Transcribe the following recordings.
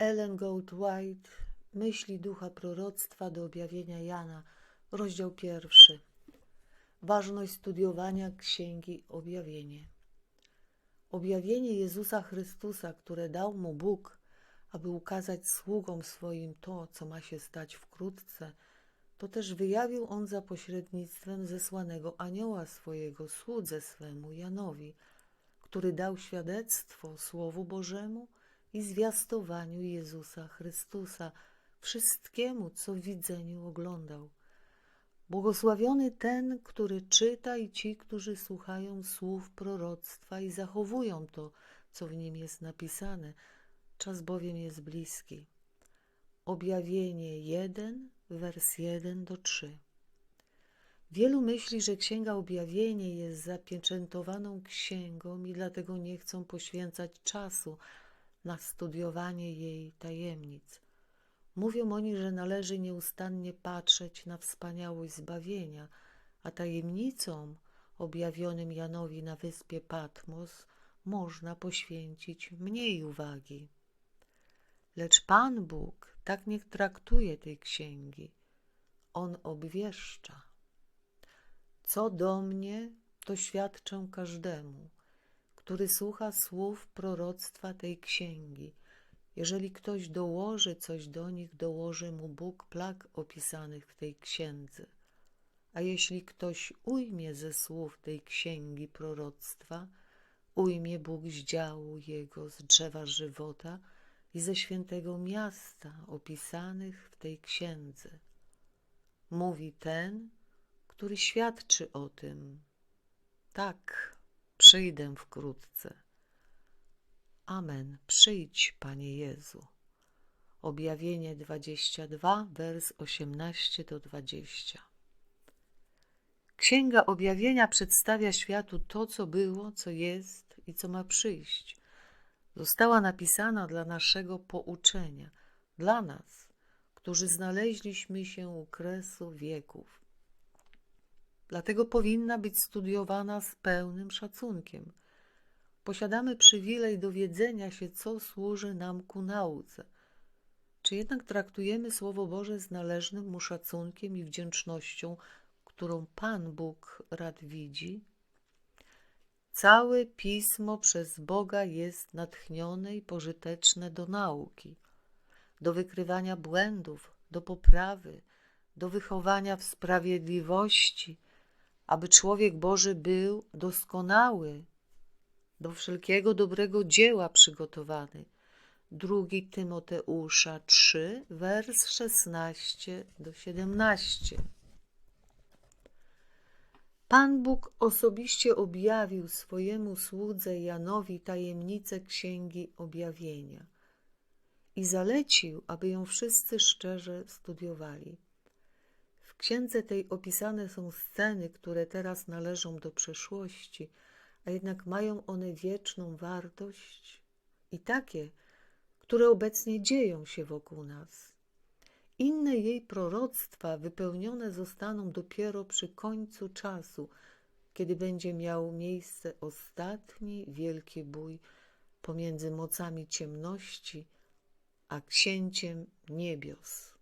Ellen Gold White, Myśli ducha proroctwa do objawienia Jana, rozdział pierwszy. Ważność studiowania Księgi Objawienie. Objawienie Jezusa Chrystusa, które dał mu Bóg, aby ukazać sługom swoim to, co ma się stać wkrótce, to też wyjawił on za pośrednictwem zesłanego anioła swojego słudze swemu Janowi, który dał świadectwo Słowu Bożemu i zwiastowaniu Jezusa Chrystusa, wszystkiemu, co w widzeniu oglądał. Błogosławiony ten, który czyta i ci, którzy słuchają słów proroctwa i zachowują to, co w nim jest napisane. Czas bowiem jest bliski. Objawienie 1, wers 1 do 3. Wielu myśli, że Księga Objawienie jest zapieczętowaną księgą i dlatego nie chcą poświęcać czasu na studiowanie jej tajemnic. Mówią oni, że należy nieustannie patrzeć na wspaniałość zbawienia, a tajemnicom objawionym Janowi na wyspie Patmos można poświęcić mniej uwagi. Lecz Pan Bóg tak nie traktuje tej księgi. On obwieszcza. Co do mnie, to świadczę każdemu, który słucha słów proroctwa tej księgi. Jeżeli ktoś dołoży coś do nich, dołoży mu Bóg plag opisanych w tej księdze. A jeśli ktoś ujmie ze słów tej księgi proroctwa, ujmie Bóg z działu jego, z drzewa żywota i ze świętego miasta opisanych w tej księdze. Mówi ten, który świadczy o tym. Tak, przyjdę wkrótce. Amen. Przyjdź, Panie Jezu. Objawienie 22, wers 18 do 20. Księga Objawienia przedstawia światu to, co było, co jest i co ma przyjść. Została napisana dla naszego pouczenia, dla nas, którzy znaleźliśmy się u kresu wieków. Dlatego powinna być studiowana z pełnym szacunkiem – Posiadamy przywilej dowiedzenia się, co służy nam ku nauce. Czy jednak traktujemy Słowo Boże z należnym mu szacunkiem i wdzięcznością, którą Pan Bóg rad widzi? Całe pismo przez Boga jest natchnione i pożyteczne do nauki, do wykrywania błędów, do poprawy, do wychowania w sprawiedliwości, aby człowiek Boży był doskonały, do wszelkiego dobrego dzieła przygotowany. Drugi Tymoteusza 3, wers 16 do 17. Pan Bóg osobiście objawił swojemu słudze Janowi tajemnicę Księgi Objawienia i zalecił, aby ją wszyscy szczerze studiowali. Księdze tej opisane są sceny, które teraz należą do przeszłości – a jednak mają one wieczną wartość i takie, które obecnie dzieją się wokół nas. Inne jej proroctwa wypełnione zostaną dopiero przy końcu czasu, kiedy będzie miał miejsce ostatni wielki bój pomiędzy mocami ciemności a księciem niebios.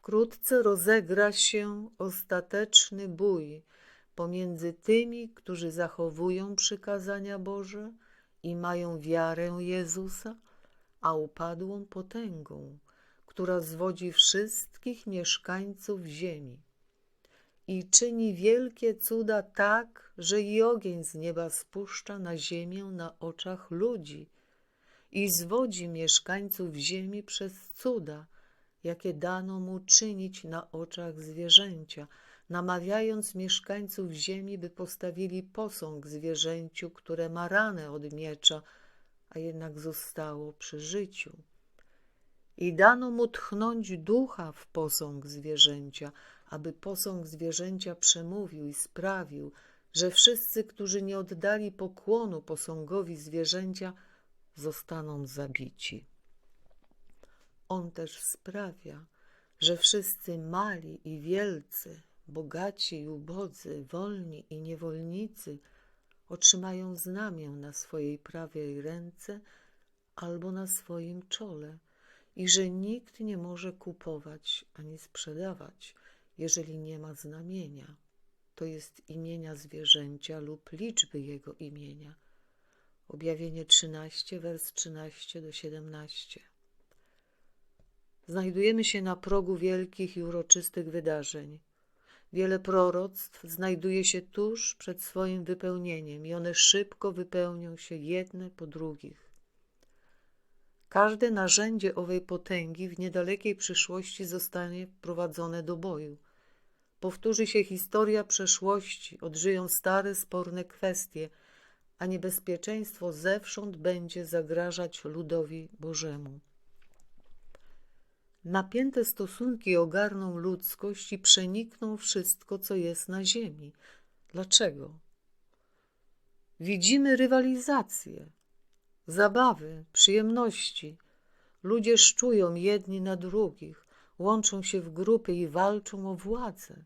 Wkrótce rozegra się ostateczny bój pomiędzy tymi, którzy zachowują przykazania Boże i mają wiarę Jezusa, a upadłą potęgą, która zwodzi wszystkich mieszkańców ziemi. I czyni wielkie cuda tak, że i ogień z nieba spuszcza na ziemię na oczach ludzi i zwodzi mieszkańców ziemi przez cuda, jakie dano mu czynić na oczach zwierzęcia – namawiając mieszkańców ziemi, by postawili posąg zwierzęciu, które ma ranę od miecza, a jednak zostało przy życiu. I dano mu tchnąć ducha w posąg zwierzęcia, aby posąg zwierzęcia przemówił i sprawił, że wszyscy, którzy nie oddali pokłonu posągowi zwierzęcia, zostaną zabici. On też sprawia, że wszyscy mali i wielcy bogaci i ubodzy, wolni i niewolnicy otrzymają znamię na swojej prawej ręce, albo na swoim czole i że nikt nie może kupować ani sprzedawać, jeżeli nie ma znamienia, to jest imienia zwierzęcia lub liczby jego imienia. Objawienie 13, wers 13 do 17. Znajdujemy się na progu wielkich i uroczystych wydarzeń. Wiele proroctw znajduje się tuż przed swoim wypełnieniem i one szybko wypełnią się jedne po drugich. Każde narzędzie owej potęgi w niedalekiej przyszłości zostanie wprowadzone do boju. Powtórzy się historia przeszłości, odżyją stare, sporne kwestie, a niebezpieczeństwo zewsząd będzie zagrażać ludowi Bożemu. Napięte stosunki ogarną ludzkość i przenikną wszystko, co jest na ziemi. Dlaczego? Widzimy rywalizację, zabawy, przyjemności. Ludzie szczują jedni na drugich, łączą się w grupy i walczą o władzę.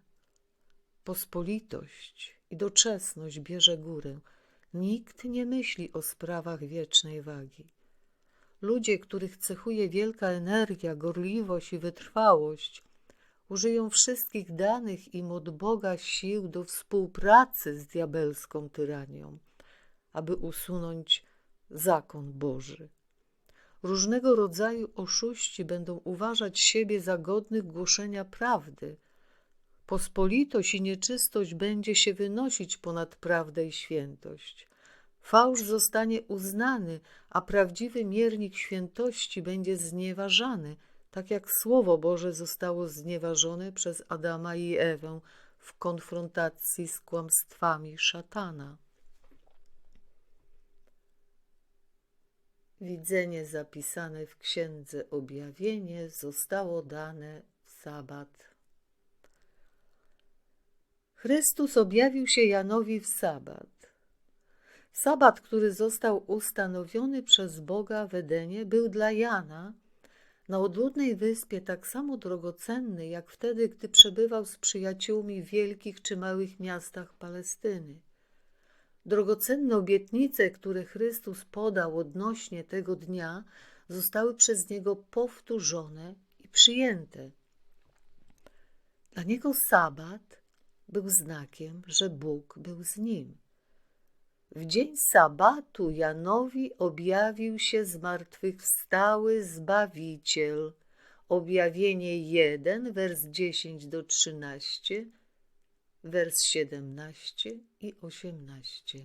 Pospolitość i doczesność bierze górę. Nikt nie myśli o sprawach wiecznej wagi. Ludzie, których cechuje wielka energia, gorliwość i wytrwałość, użyją wszystkich danych im od Boga sił do współpracy z diabelską tyranią, aby usunąć zakon Boży. Różnego rodzaju oszuści będą uważać siebie za godnych głoszenia prawdy. Pospolitość i nieczystość będzie się wynosić ponad prawdę i świętość. Fałsz zostanie uznany, a prawdziwy miernik świętości będzie znieważany, tak jak Słowo Boże zostało znieważone przez Adama i Ewę w konfrontacji z kłamstwami szatana. Widzenie zapisane w Księdze Objawienie zostało dane w sabat. Chrystus objawił się Janowi w sabat. Sabat, który został ustanowiony przez Boga w Edenie, był dla Jana na odludnej wyspie tak samo drogocenny, jak wtedy, gdy przebywał z przyjaciółmi w wielkich czy małych miastach Palestyny. Drogocenne obietnice, które Chrystus podał odnośnie tego dnia, zostały przez Niego powtórzone i przyjęte. Dla Niego sabat był znakiem, że Bóg był z Nim. W dzień sabatu Janowi objawił się zmartwychwstały Zbawiciel. Objawienie 1, wers 10 do 13, wers 17 i 18.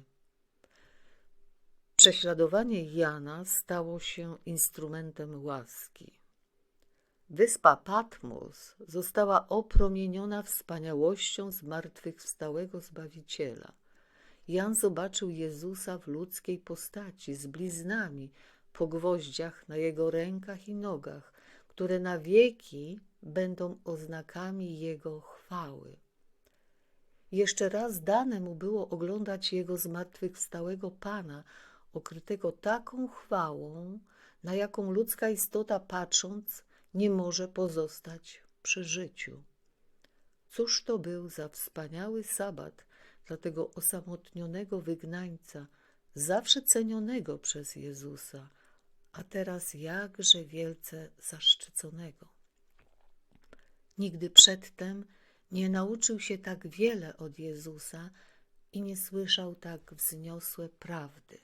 Prześladowanie Jana stało się instrumentem łaski. Wyspa Patmos została opromieniona wspaniałością zmartwychwstałego Zbawiciela. Jan zobaczył Jezusa w ludzkiej postaci, z bliznami po gwoździach na jego rękach i nogach, które na wieki będą oznakami Jego chwały. Jeszcze raz dane mu było oglądać Jego zmartwychwstałego Pana, okrytego taką chwałą, na jaką ludzka istota patrząc nie może pozostać przy życiu. Cóż to był za wspaniały sabat dla tego osamotnionego wygnańca, zawsze cenionego przez Jezusa, a teraz jakże wielce zaszczyconego. Nigdy przedtem nie nauczył się tak wiele od Jezusa i nie słyszał tak wzniosłe prawdy.